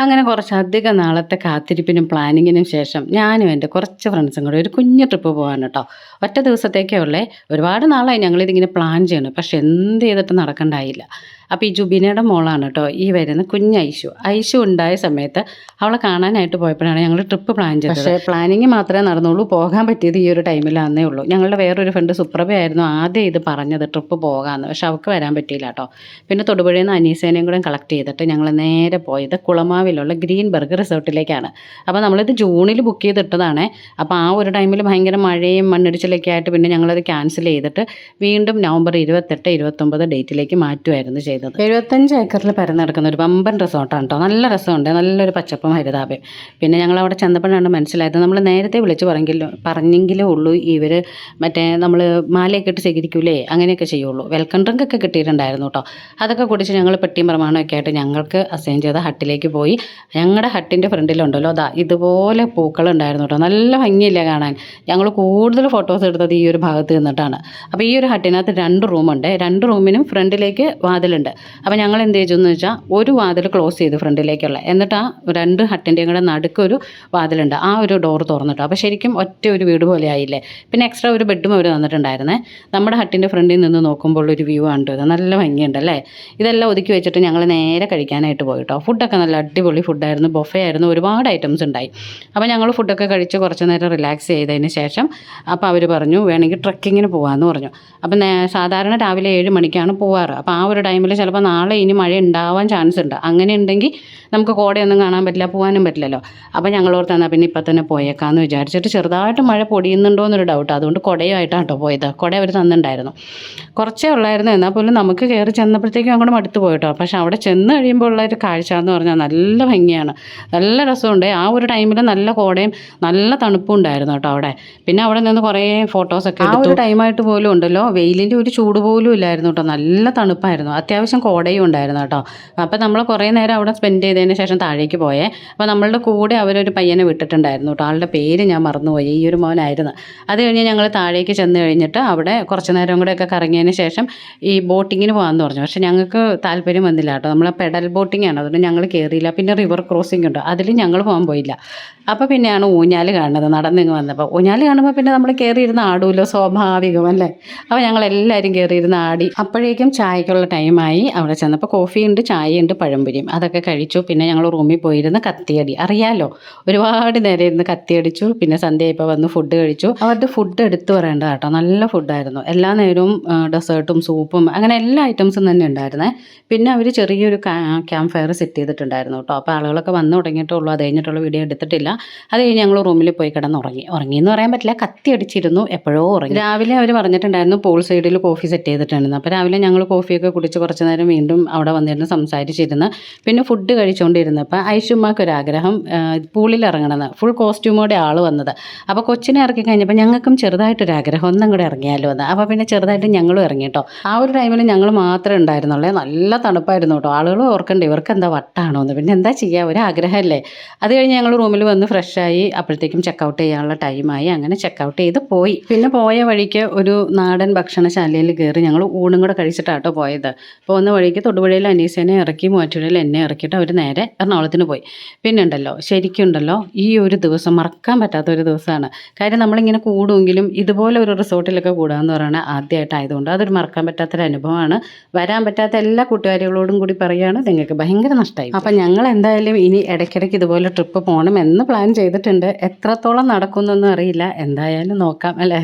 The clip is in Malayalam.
അങ്ങനെ കുറച്ചധികം നാളത്തെ കാത്തിരിപ്പിനും പ്ലാനിങ്ങിനും ശേഷം ഞാനും എന്റെ കുറച്ച് ഫ്രണ്ട്സും കൂടെ ഒരു കുഞ്ഞു ട്രിപ്പ് പോകാൻ കേട്ടോ. ഒറ്റ ദിവസത്തേക്കേ ഉള്ളേ. ഒരുപാട് നാളായി ഞങ്ങളിതിങ്ങനെ പ്ലാൻ ചെയ്യണം. പക്ഷെ എന്ത് ചെയ്തിട്ട് നടക്കണ്ടായില്ല. അപ്പോൾ ഈ ജുബിനയുടെ മോളാണ് കേട്ടോ. ഈ വരുന്ന കുഞ്ഞ് ഐശു ഐശു ഉണ്ടായ സമയത്ത് അവളെ കാണാനായിട്ട് പോയപ്പോഴാണ് ഞങ്ങൾ ട്രിപ്പ് പ്ലാൻ ചെയ്തത്. പക്ഷേ പ്ലാനിങ് മാത്രമേ നടന്നുള്ളൂ. പോകാൻ പറ്റിയത് ഈ ഒരു ടൈമിലാന്നേ ഉള്ളൂ. ഞങ്ങളുടെ വേറൊരു ഫ്രണ്ട് സുപ്രഭയായിരുന്നു ആദ്യം ഇത് പറഞ്ഞത് ട്രിപ്പ് പോകാമെന്ന് പക്ഷെ അവൾക്ക് വരാൻ പറ്റിയില്ല കേട്ടോ. പിന്നെ തൊടുപുഴയിൽ നിന്ന് അനീസേനയും കൂടെ കളക്ട് ചെയ്തിട്ട് ഞങ്ങൾ നേരെ പോയത് കുളമാവിലുള്ള ഗ്രീൻ ബർഗ് റിസോർട്ടിലേക്കാണ്. അപ്പോൾ നമ്മളിത് ജൂണിൽ ബുക്ക് ചെയ്തിട്ടതാണ്. അപ്പോൾ ആ ഒരു ടൈമിൽ ഭയങ്കര മഴയും മണ്ണിടിച്ചിലൊക്കെ ആയിട്ട് പിന്നെ ഞങ്ങളത് ക്യാൻസൽ ചെയ്തിട്ട് വീണ്ടും നവംബർ ഇരുപത്തെട്ട് ഇരുപത്തൊമ്പത് ഡേറ്റിലേക്ക് മാറ്റുമായിരുന്നു ചെയ്തത്. എഴുപത്തഞ്ച് ഏക്കറിൽ പരന്നെടുക്കുന്ന ഒരു വമ്പൻ റിസോർട്ടാണ് കേട്ടോ നല്ല രസമുണ്ട്. നല്ലൊരു പച്ചപ്പും ഹരിതാപയും പിന്നെ ഞങ്ങൾ അവിടെ ചെന്നപ്പോഴാണ് മനസ്സിലായത്. നമ്മൾ നേരത്തെ വിളിച്ച് പറഞ്ഞെങ്കിലും പറഞ്ഞെങ്കിലേ ഉള്ളൂ ഇവർ മറ്റേ നമ്മൾ മാലയൊക്കെ ഇട്ട് സ്വീകരിക്കൂലേ അങ്ങനെയൊക്കെ ചെയ്യുള്ളൂ. വെൽക്കം ഡ്രിങ്ക് ഒക്കെ കിട്ടിയിട്ടുണ്ടായിരുന്നു കേട്ടോ അതൊക്കെ കുടിച്ച് ഞങ്ങൾ പെട്ടിയും പ്രമാണമൊക്കെ ആയിട്ട് ഞങ്ങൾക്ക് അസൈൻ ചെയ്ത ഹട്ടിലേക്ക് പോയി. ഞങ്ങളുടെ ഹട്ടിന്റെ ഫ്രണ്ടിലുണ്ടല്ലോ അതാ ഇതുപോലെ പൂക്കളുണ്ടായിരുന്നു കേട്ടോ നല്ല ഭംഗിയില്ല കാണാൻ. ഞങ്ങൾ കൂടുതൽ ഫോട്ടോസ് എടുത്തത് ഈ ഒരു ഭാഗത്ത് നിന്നിട്ടാണ്. അപ്പോൾ ഈ ഒരു ഹട്ടിനകത്ത് രണ്ട് റൂമുണ്ട്. രണ്ട് റൂമിനും ഫ്രണ്ടിലേക്ക് വാതിലുണ്ട്. അപ്പോൾ ഞങ്ങൾ എന്ത് ചെയ്തു എന്ന് വെച്ചാൽ ഒരു വാതിൽ ക്ലോസ് ചെയ്തു ഫ്രണ്ടിലേക്കുള്ള. എന്നിട്ട് ആ രണ്ട് ഹട്ടിന്റെയും കൂടെ നടുക്കൊരു വാതിലുണ്ട്. ആ ഒരു ഡോർ തുറന്നിട്ടു. അപ്പോൾ ശരിക്കും ഒറ്റ ഒരു വീട് പോലെ ആയില്ലേ. പിന്നെ എക്സ്ട്രാ ഒരു ബെഡും അവർ തന്നിട്ടുണ്ടായിരുന്നേ. നമ്മുടെ ഹട്ടിന്റെ ഫ്രണ്ടിൽ നിന്ന് നോക്കുമ്പോൾ ഒരു വ്യൂ ആണ് നല്ല ഭംഗിയുണ്ടല്ലേ ഇതെല്ലാം ഒതുക്കി വെച്ചിട്ട് ഞങ്ങൾ നേരെ കഴിക്കാനായിട്ട് പോയിട്ടോ. ഫുഡൊക്കെ നല്ല അടിപൊളി ഫുഡായിരുന്നു ബൊഫേ ആയിരുന്നു ഒരുപാട് ഐറ്റംസ് ഉണ്ടായി. അപ്പോൾ ഞങ്ങൾ ഫുഡൊക്കെ കഴിച്ച് കുറച്ച് നേരം റിലാക്സ് ചെയ്തതിന് ശേഷം അപ്പോൾ അവർ പറഞ്ഞു വേണമെങ്കിൽ ട്രക്കിങ്ങിന് പോകാമെന്ന് പറഞ്ഞു. അപ്പം സാധാരണ രാവിലെ ഏഴ് മണിക്കാണ് പോവാറ്. അപ്പോൾ ആ ഒരു ടൈമിൽ ചിലപ്പോൾ നാളെ ഇനി മഴ ഉണ്ടാവാൻ ചാൻസ് ഉണ്ട്. അങ്ങനെ ഉണ്ടെങ്കിൽ നമുക്ക് കോടയൊന്നും കാണാൻ പറ്റില്ല പോകാനും പറ്റില്ലല്ലോ. അപ്പോൾ ഞങ്ങളോർത്ത് എന്നാൽ പിന്നെ ഇപ്പം തന്നെ പോയേക്കാമെന്ന് വിചാരിച്ചിട്ട് ചെറുതായിട്ട് മഴ പൊടിയുന്നുണ്ടോ എന്നൊരു ഡൗട്ട് അതുകൊണ്ട് കുടയുമായിട്ടാണ് പോയത്. കുട അവർ തന്നിട്ടുണ്ടായിരുന്നു. കുറച്ചേ ഉള്ളായിരുന്നു. എന്നാൽ പോലും നമുക്ക് കയറി ചെന്നപ്പോഴത്തേക്കും അങ്ങോട്ട് മടുത്ത് പോയിട്ടോ. പക്ഷെ അവിടെ ചെന്ന് കഴിയുമ്പോൾ ഉള്ള ഒരു കാഴ്ച എന്ന് പറഞ്ഞാൽ നല്ല ഭംഗിയാണ്. നല്ല രസമുണ്ട്. ആ ഒരു ടൈമിൽ നല്ല കോടയും നല്ല തണുപ്പും ഉണ്ടായിരുന്നു കേട്ടോ അവിടെ. പിന്നെ അവിടെ നിന്ന് കുറേ ഫോട്ടോസൊക്കെ ആ ഒരു ടൈമായിട്ട് പോലും ഉണ്ടല്ലോ. വെയിലിന്റെ ഒരു ചൂട് പോലും ഇല്ലായിരുന്നു കേട്ടോ. നല്ല തണുപ്പായിരുന്നു. അത്യാവശ്യം കോടയും ഉണ്ടായിരുന്നു കേട്ടോ. അപ്പോൾ നമ്മൾ കുറേ നേരം അവിടെ സ്പെൻഡ് ചെയ്തതിന് ശേഷം താഴേക്ക് പോയേ. അപ്പോൾ നമ്മളുടെ കൂടെ അവരൊരു പയ്യനെ വിട്ടിട്ടുണ്ടായിരുന്നു കേട്ടോ. ആളുടെ പേര് ഞാൻ മറന്നുപോയി. ഈ ഒരു മോനായിരുന്നു. അത് കഴിഞ്ഞ് ഞങ്ങൾ താഴേക്ക് ചെന്ന് കഴിഞ്ഞിട്ട് അവിടെ കുറച്ച് നേരം കൂടെയൊക്കെ കറങ്ങിയതിന് ശേഷം ഈ ബോട്ടിങ്ങിന് പോകാമെന്ന് പറഞ്ഞു. പക്ഷേ ഞങ്ങൾക്ക് താല്പര്യം വന്നില്ല കേട്ടോ. നമ്മൾ പെഡൽ ബോട്ടിങ്ങാണ് അതുകൊണ്ട് ഞങ്ങൾ കയറിയില്ല പിന്നെ റിവർ ക്രോസിംഗ് ഉണ്ട്. അതിൽ ഞങ്ങൾ പോകാൻ പോയില്ല. അപ്പോൾ പിന്നെയാണ് ഊഞ്ഞാൽ കാണുന്നത്. നടന്നിങ്ങ് വന്നപ്പോൾ ഊഞ്ഞാൽ കാണുമ്പോൾ പിന്നെ നമ്മൾ കയറിയിരുന്ന് ആടുമല്ലോ സ്വാഭാവികം അല്ലേ? അപ്പോൾ ഞങ്ങൾ എല്ലാവരും കയറിയിരുന്ന് ആടി. അപ്പോഴേക്കും ചായക്കുള്ള ടൈമായി അവിടെ ചെന്നപ്പോൾ കോഫിയുണ്ട് ചായയുണ്ട് പഴംപൊരിയും. അതൊക്കെ കഴിച്ചു. പിന്നെ ഞങ്ങൾ റൂമിൽ പോയിരുന്ന് കത്തിയടി. അറിയാലോ ഒരുപാട് നേരം ഇരുന്ന് കത്തിയടിച്ചു. പിന്നെ സന്ധ്യയായപ്പോൾ വന്ന് ഫുഡ് കഴിച്ചു. അവരുടെ ഫുഡ് എടുത്തു പറയേണ്ട കേട്ടോ നല്ല ഫുഡായിരുന്നു എല്ലാ നേരവും ഡെസേർട്ടും സൂപ്പും അങ്ങനെ എല്ലാ ഐറ്റംസും തന്നെ ഉണ്ടായിരുന്നേ. പിന്നെ അവർ ചെറിയൊരു ക്യാമ്പ് ഫയർ സെറ്റ് ചെയ്തിട്ടുണ്ടായിരുന്നു അപ്പോൾ ആളുകളൊക്കെ വന്ന് തുടങ്ങിയിട്ടുള്ളൂ അത് കഴിഞ്ഞിട്ടുള്ള വീഡിയോ എടുത്തിട്ടില്ല. അത് കഴിഞ്ഞ് ഞങ്ങൾ റൂമിൽ പോയി കിടന്ന് ഉറങ്ങി എന്ന് പറയാൻ പറ്റില്ല. കത്തി അടിച്ചിരുന്നു. എപ്പോഴോ ഉറങ്ങി. രാവിലെ അവർ പറഞ്ഞിട്ടുണ്ടായിരുന്നു പോൾ സൈഡിൽ കോഫി സെറ്റ് ചെയ്തിട്ടുണ്ടായിരുന്നു അപ്പോൾ രാവിലെ ഞങ്ങൾ കോഫിയൊക്കെ കുടിച്ച് കുറച്ച് നേരം വീണ്ടും അവിടെ വന്നിരുന്ന് സംസാരിച്ചിരുന്ന്. പിന്നെ ഫുഡ് കഴിച്ചുകൊണ്ടിരുന്നപ്പോൾ ഐഷുമാക്ക് ഒരു ആഗ്രഹം പൂളിൽ ഇറങ്ങണമെന്ന്. ഫുൾ കോസ്റ്റ്യൂമോടെ ആൾ വന്നത്. അപ്പോൾ കൊച്ചിനെ ഇറക്കി കഴിഞ്ഞപ്പോൾ ഞങ്ങൾക്കും ചെറുതായിട്ടൊരു ആഗ്രഹം. ഒന്നും കൂടെ ഇറങ്ങിയാലോ എന്ന്. അപ്പോൾ പിന്നെ ചെറുതായിട്ട് ഞങ്ങളും ഇറങ്ങി കേട്ടോ. ആ ഒരു ടൈമിൽ ഞങ്ങൾ മാത്രമേ ഉണ്ടായിരുന്നുള്ളേ. നല്ല തണുപ്പായിരുന്നു കേട്ടോ. ആളുകൾ ഓർക്കണ്ടേ ഇവർക്ക് എന്താ വട്ടാണോ എന്ന്. പിന്നെ എന്താ ചെയ്യുക ഒരാഗ്രഹമല്ലേ. അത് കഴിഞ്ഞ് ഞങ്ങൾ റൂമിൽ വന്ന് ഫ്രഷായി അപ്പോഴത്തേക്കും ചെക്കൗട്ട് ചെയ്യാനുള്ള ടൈമായി. അങ്ങനെ ചെക്കൗട്ട് ചെയ്ത് പോയി. പിന്നെ പോയ വഴിക്ക് ഒരു നാടൻ ഭക്ഷണശാലയിൽ കയറി ഞങ്ങൾ ഊണും കൂടെ കഴിച്ചിട്ടാട്ടോ പോയത്. പോകുന്ന വഴിക്ക് തൊടുപുഴയിൽ അനീസേനെ ഇറക്കി മൂവാറ്റുപുഴയിൽ എന്നെ ഇറക്കിയിട്ട് അവർ നേരെ എറണാകുളത്തിന് പോയി. പിന്നെ ഉണ്ടല്ലോ ശരിക്കും ഉണ്ടല്ലോ ഈ ഒരു ദിവസം മറക്കാൻ പറ്റാത്ത ഒരു ദിവസമാണ്. കാര്യം നമ്മളിങ്ങനെ കൂടുമെങ്കിലും ഇതുപോലെ ഒരു റിസോർട്ടിലൊക്കെ കൂടുകയെന്ന് പറയുന്നത് ആദ്യമായിട്ടായതുകൊണ്ട് അതൊരു മറക്കാൻ പറ്റാത്തൊരു അനുഭവമാണ് വരാൻ പറ്റാത്ത എല്ലാ കൂട്ടുകാരികളോടും കൂടി പറയുകയാണ് നിങ്ങൾക്ക് ഭയങ്കര നഷ്ടമായി അപ്പം ഞങ്ങൾ എന്തായാലും ഇനി ഇടയ്ക്കിടയ്ക്ക് ഇതുപോലെ ട്രിപ്പ് പോകണം എന്ന് പ്ലാൻ ചെയ്തിട്ടുണ്ട്. എത്രത്തോളം നടക്കുന്നൊന്നും അറിയില്ല. എന്തായാലും നോക്കാം അല്ലേ?